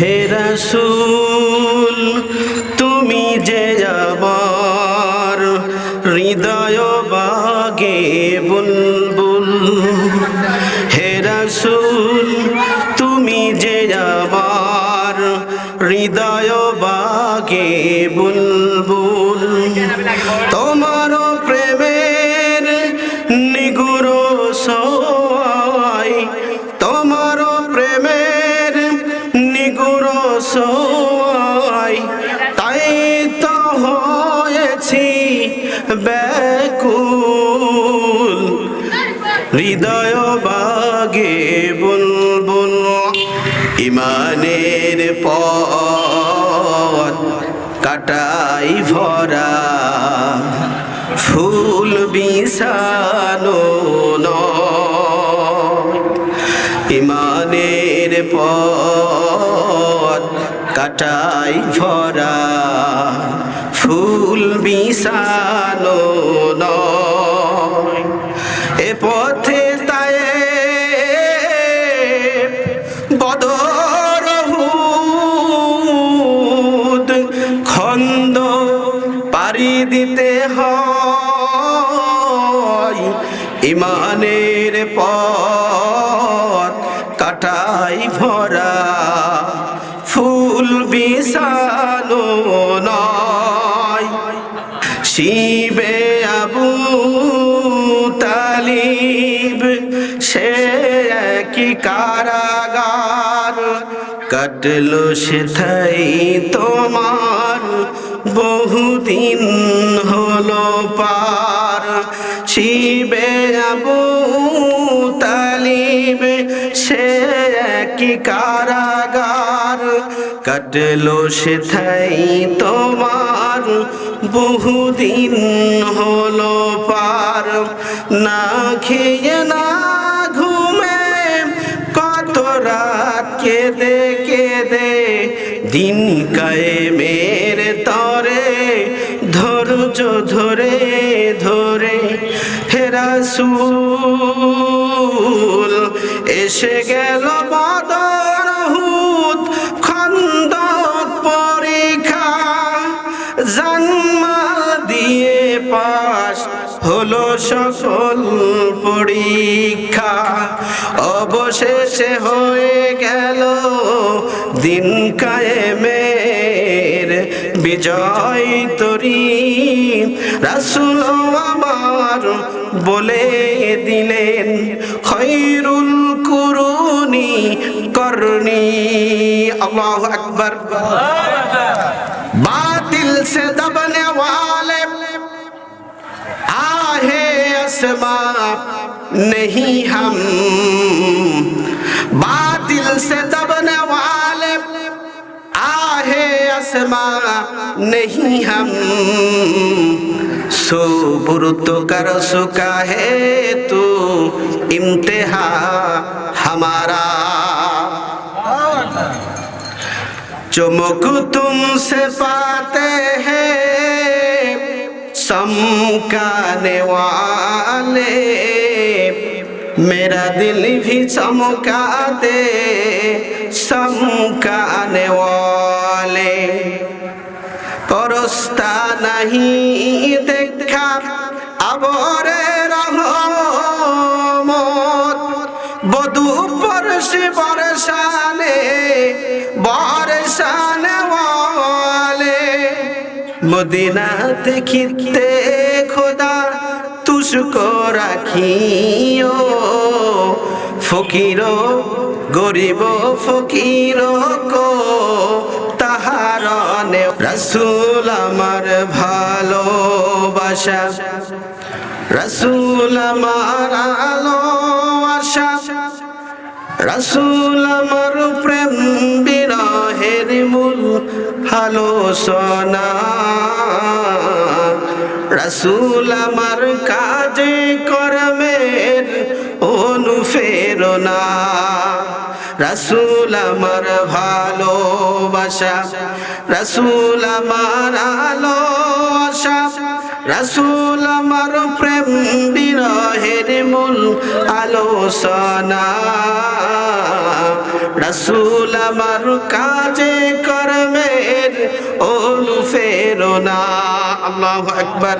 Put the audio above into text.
হে রসুল, তুমি যে আমার হৃদয় বাগে বুলবুল। হে রসুল, তুমি যে আমার হৃদয় বাগে বুলবুল। তোমার হৃদয় বাগে বুলবুল ইমানের পথ কাটাই ভরা ফুল নয়। ইমানের পথ কাটাই ভরা ফুল বিছানো নয়। পথে তাই বদরহুদ খন্দ পারি দিতে হয়। ইমানের পথ কাটাই ভরা ফুল বিছানো কারাগার। কাটলো সেথাই তোমার, বহুদিন হলো পার। শিবে আবু তালিব, সে কি কারাগার। কাটলো সেথাই তোমার, বহুদিন হলো পার। না খেয়ে না দিন কায়ে মেরে তরে ধৈর্য ধরে ধরে হেরাসুল এসে গেল বাদর হুদ খন্দ পরীক্ষা, জন্মা দিয়ে পাশ হলো সকল পরীক্ষা। অবশেষে হয়ে গেল দিন কায়েমের বিজয় তরি রাসুল আমার বলে দিলেন খৈরুল কুরুনি করনি আল্লাহু আকবার बातिल से दबने वाले आहे असमा नहीं हम बातिल आहे असमा नहीं हम। सुबुरत कर सुका है तू, इम्तिहा हमारा। चमक तुमसे पाते हैं चमकाने वाले। मेरा दिल भी चमका दे चमकाने वाले রস্তা নাহি দেখা। আবরে রহমত। বধু পরশি বরসানে বরসানে ওয়ালে। মদিনা দেখিতে খোদা, তুষ্ক রাখিও। ফকির গরিব ফকির কো তাহারনে রসুল আমার ভালোবাসা। রসুল আমার আলোবাসা রসুল আমার প্রেম বিরহের মূল আলোচনা। রসুল আমার কাজে কর্মের অনুফেরনা রসুল আমার ভালোবাসা, রসুল আমার আলোসা রসুল আমার প্রেম বিরহের মূল আলোচনা, রসুল আমার কাজে কর্মের অনুফেরনা আল্লাহু আকবার।